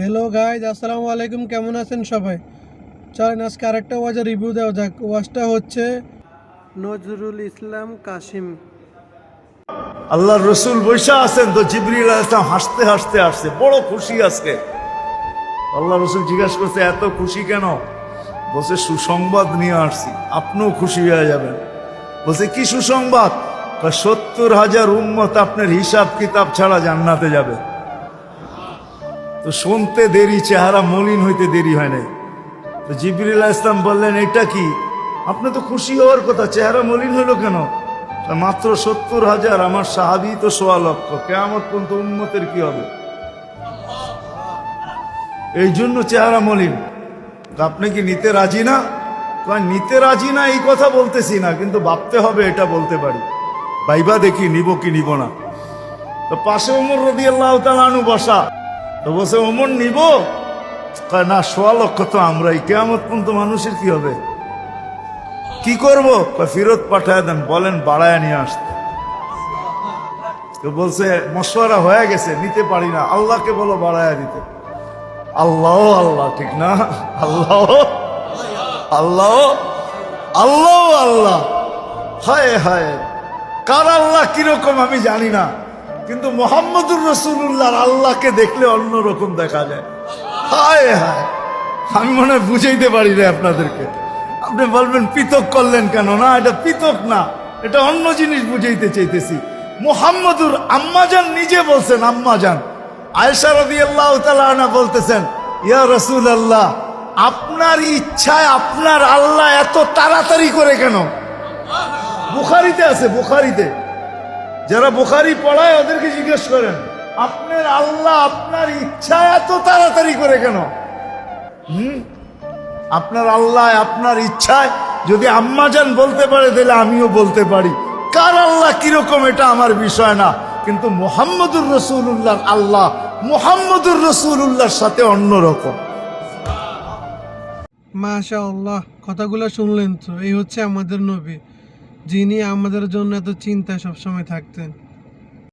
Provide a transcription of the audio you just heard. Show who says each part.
Speaker 1: Hello guys আসসালামু আলাইকুম, কেমন আছেন সবাই? চলেন আজকে আরেকটা ওয়াজের রিভিউ দেওয়া যাক। ওয়াজটা হচ্ছে, নজরুল ইসলাম কাশিম
Speaker 2: আল্লাহর রসুল বৈশা আছেন তো, জিবরিল ইসলাম হাসতে হাসতে আসছে। বড় খুশি আজকে। আল্লাহ রসুল জিজ্ঞাসা করছে, এত খুশি কেন? বলছে, সুসংবাদ নিয়ে আসছি। আপনিও খুশি হয়ে যাবেন। বলছে, কি সুসংবাদ? সত্তর হাজার উম্মত আপনার হিসাব কিতাব ছাড়া জান্নাতে যাবে। তো শুনতে দেরি, চেহারা মলিন হইতে দেরি হয় নাই। তো জিবরিল ইসলাম বললেন এটা কি? আপনি তো খুশি হওয়ার কথা, চেহারা মলিন হলো কেন? মাত্র সত্তর হাজার, আমার সাহাবি তো সোয়া লক্ষ। কেমন পর্যন্ত উন্মতের কি হবে? এই জন্য চেহারা মলিন। আপনি কি নিতে রাজি না? নিতে রাজি না, এই কথা বলতেছি না, কিন্তু ভাবতে হবে, এটা বলতে পারি। ভাইবা দেখি, নিব কি নিব না। তো পাশে ওমর রদি আল্লাহ তালু বসা। তো বসে ওমর নিব? না, সোয়া লক্ষ তো আমরাই কেমন পর্যন্ত মানুষের কি হবে? কি করব? ফেরত পাঠায় দেন, বলেন, বাড়ায় নিয়ে আসতে। তো বলছে, মশওয়ারা হয়ে গেছে, নিতে পারি না। আল্লাহকে বলো, বাড়ায় দিতে। আল্লাহ আল্লাহ, ঠিক না? আল্লাহ আল্লাহ আল্লাহ আল্লাহ। হায় হায়, কার আল্লাহ কীরকম আমি জানি না। কিন্তু মোহাম্মদুর রসুল্লাহর আল্লাহকে দেখলে অন্যরকম দেখা যায়। হায় হায়, আমি মনে হয় বুঝাইতে পারি না আপনাদেরকে। আপনি বলবেন, পৃথক করলেন কেন? না, এটা পৃথক না, এটা অন্য জিনিস বুঝাইতে চাইতেছি। মোহাম্মদুর আম্মাজান নিজে বলছেন, আম্মাজান। আয়সা রবি আল্লাহ তালা বলতেছেন, ইয়া রসুল আল্লাহ আপনার ইচ্ছায় আপনার আল্লাহ এত তাড়াতাড়ি করে কেন? বুখারিতে আছে, বুখারিতে। যারা বুখারি পড়ায় ওদেরকে জিজ্ঞেস করেন, আপনার আল্লাহ আপনার ইচ্ছা এত তাড়াতাড়ি করে কেন? হুম? আপনার আল্লাহ আপনার ইচ্ছায় যদি আম্মাজান বলতে পারে, তাহলে আমিও বলতে পারি। কার আল্লাহ কীরকম, এটা আমার বিষয় না। কিন্তু মোহাম্মদুর রসুল্লাহর আল্লাহ মোহাম্মদুর রসুল্লাহর সাথে অন্যরকম।
Speaker 1: মাশা আল্লাহ কথাগুলো শুনলেন তো, এই হচ্ছে আমাদের নবী। যিনি আমাদের জন্য এত চিন্তায় সবসময় থাকতেন।